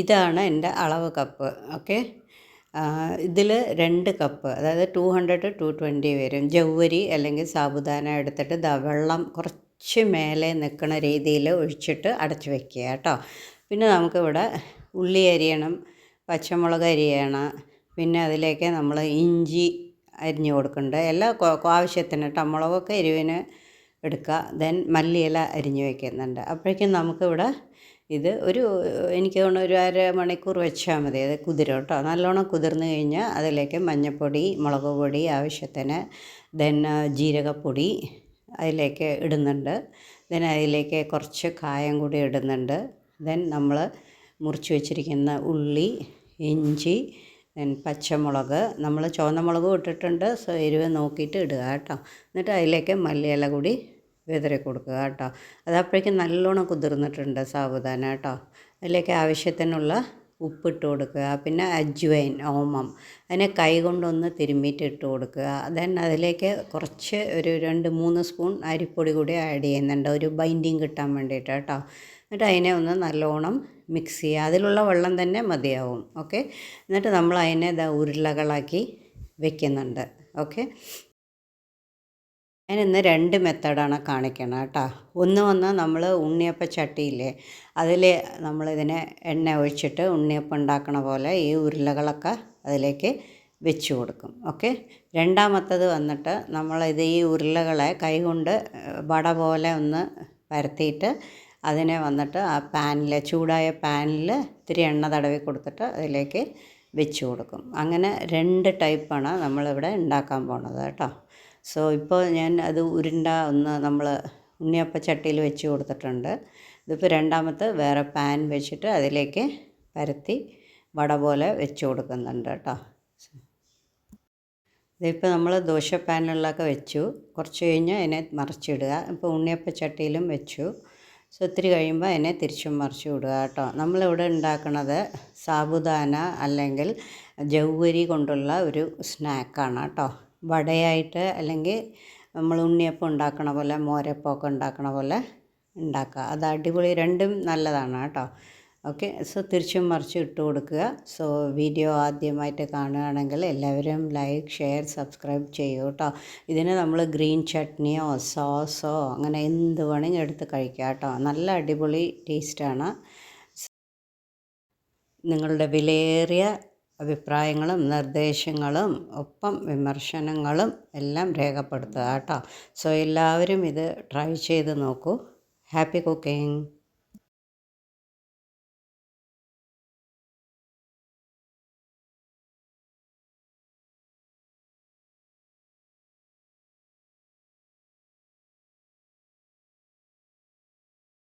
ഇതാണ് എന്റെ അളവ് കപ്പ് ഓക്കെ? ഇതിൽ രണ്ട് കപ്പ് അതായത് ടു ഹൺഡ്രഡ് ടു ട്വന്റി വരും. ജൗവരി അല്ലെങ്കിൽ സാബുദാന എടുത്തിട്ട് ദാ വെള്ളം കുറച്ച് മേലെ നിൽക്കുന്ന രീതിയിൽ ഒഴിച്ചിട്ട് അടച്ച് വെക്കുക കേട്ടോ. പിന്നെ നമുക്കിവിടെ ഉള്ളി അരിയണം പച്ചമുളക് അരിയണം പിന്നെ അതിലേക്ക് നമ്മൾ ഇഞ്ചി അരിഞ്ഞു കൊടുക്കുന്നുണ്ട്. എല്ലാ ആവശ്യത്തിന് കേട്ടോ മുളകൊക്കെ എരിവിന് എടുക്കുക ദെൻ മല്ലിയില അരിഞ്ഞു വയ്ക്കുന്നുണ്ട് അപ്പോഴേക്കും നമുക്കിവിടെ ഇത് ഒരു എനിക്ക് തോന്നുന്നു ഒരു അര മണിക്കൂർ വെച്ചാൽ മതി. അത് കുതിരും കേട്ടോ. നല്ലോണം കുതിർന്ന് കഴിഞ്ഞാൽ അതിലേക്ക് മഞ്ഞൾപ്പൊടി മുളക് പൊടി ആവശ്യത്തിന് ദെൻ ജീരകപ്പൊടി അതിലേക്ക് ഇടുന്നുണ്ട്. ദെൻ അതിലേക്ക് കുറച്ച് കായം കൂടി ഇടുന്നുണ്ട്. ദെൻ നമ്മൾ മുറിച്ച് വെച്ചിരിക്കുന്ന ഉള്ളി ഇഞ്ചി പച്ചമുളക് നമ്മൾ ചുവന്ന മുളകും ഇട്ടിട്ടുണ്ട്. സോ എരിവ് നോക്കിയിട്ട് ഇടുക കേട്ടോ. എന്നിട്ട് അതിലേക്ക് മല്ലിയില കൂടി വിതറി കൊടുക്കുക കേട്ടോ. അതപ്പോഴേക്കും നല്ലോണം കുതിർന്നിട്ടുണ്ട് സാബുദാന കേട്ടോ. അതിലേക്ക് ആവശ്യത്തിനുള്ള ഉപ്പിട്ട് കൊടുക്കുക. പിന്നെ അജ്വൈൻ ഓമം അതിനെ കൈ കൊണ്ടൊന്ന് തിരുമ്മിയിട്ട് ഇട്ട് കൊടുക്കുക. ദെൻ അതിലേക്ക് കുറച്ച് ഒരു രണ്ട് മൂന്ന് സ്പൂൺ അരിപ്പൊടി കൂടി ആഡ് ചെയ്യുന്നുണ്ട്. ഒരു ബൈൻഡിങ് കിട്ടാൻ വേണ്ടിയിട്ട് കേട്ടോ. എന്നിട്ട് അതിനെ ഒന്ന് നല്ലോണം മിക്സ് ചെയ്യുക. അതിലുള്ള വെള്ളം തന്നെ മതിയാവും. ഓക്കെ എന്നിട്ട് നമ്മൾ അതിനെ ഉരുളകളാക്കി വെക്കുന്നുണ്ട്. ഓക്കെ ഞാൻ ഇന്ന് രണ്ട് മെത്തേഡാണ് കാണിക്കണം കേട്ടോ ഒന്ന് വന്ന് നമ്മൾ ഉണ്ണിയപ്പ ചട്ടിയില്ലേ അതിൽ നമ്മളിതിനെ എണ്ണ ഒഴിച്ചിട്ട് ഉണ്ണിയപ്പം ഉണ്ടാക്കണ പോലെ ഈ ഉരുളകളൊക്കെ അതിലേക്ക് വെച്ച് കൊടുക്കും. ഓക്കെ? രണ്ടാമത്തത് വന്നിട്ട് നമ്മളിത് ഈ ഉരുളകളെ കൈകൊണ്ട് വട പോലെ ഒന്ന് പരത്തിയിട്ട് അതിനെ വന്നിട്ട് ആ പാനിൽ ചൂടായ പാനിൽ ഇത്തിരി എണ്ണ തടവി കൊടുത്തിട്ട് അതിലേക്ക് വെച്ച് കൊടുക്കും. അങ്ങനെ രണ്ട് ടൈപ്പാണ് നമ്മളിവിടെ ഉണ്ടാക്കാൻ പോണത് കേട്ടോ സോ ഇപ്പോൾ ഞാൻ അത് ഉരുണ്ട ഒന്ന് നമ്മൾ ഉണ്ണിയപ്പ ചട്ടിയിൽ വെച്ച് കൊടുത്തിട്ടുണ്ട്. ഇതിപ്പോൾ രണ്ടാമത്തെ വേറെ പാൻ വെച്ചിട്ട് അതിലേക്ക് പരത്തി വട പോലെ വെച്ച് കൊടുക്കുന്നുണ്ട് കേട്ടോ. ഇതിപ്പോൾ നമ്മൾ ദോശ പാനിലൊക്കെ വെച്ചു. കുറച്ച് കഴിഞ്ഞ് അതിനെ മറിച്ചിടുക. ഇപ്പോൾ ഉണ്ണിയപ്പ ചട്ടിയിലും വെച്ചു. സോ ഒത്തിരി കഴിയുമ്പോൾ അതിനെ തിരിച്ചും മറിച്ചു വിടുക കേട്ടോ. നമ്മളിവിടെ ഉണ്ടാക്കുന്നത് സാബുദാന അല്ലെങ്കിൽ ജൗവരി കൊണ്ടുള്ള ഒരു സ്നാക്കാണ് കേട്ടോ. വടയായിട്ട് അല്ലെങ്കിൽ നമ്മൾ ഉണ്ണിയപ്പം ഉണ്ടാക്കണ പോലെ മോരപ്പമൊക്കെ ഉണ്ടാക്കണ പോലെ ഉണ്ടാക്കുക. അത് അടിപൊളി രണ്ടും നല്ലതാണ് കേട്ടോ. ഓക്കെ സോ തിരിച്ചും മറിച്ചും ഇട്ട് കൊടുക്കുക. സോ വീഡിയോ ആദ്യമായിട്ട് കാണുകയാണെങ്കിൽ എല്ലാവരും ലൈക്ക് ഷെയർ സബ്സ്ക്രൈബ് ചെയ്യൂ കേട്ടോ. ഇതിന് നമ്മൾ ഗ്രീൻ ചട്നിയോ സോസോ അങ്ങനെ എന്ത് വേണമെങ്കിൽ എടുത്ത് കഴിക്കുക കേട്ടോ. നല്ല അടിപൊളി ടേസ്റ്റാണ്. നിങ്ങളുടെ വിലയേറിയ അഭിപ്രായങ്ങളും നിർദ്ദേശങ്ങളും ഒപ്പം വിമർശനങ്ങളും എല്ലാം രേഖപ്പെടുത്തുക കേട്ടോ. സോ എല്ലാവരും ഇത് ട്രൈ ചെയ്ത് നോക്കൂ. Happy cooking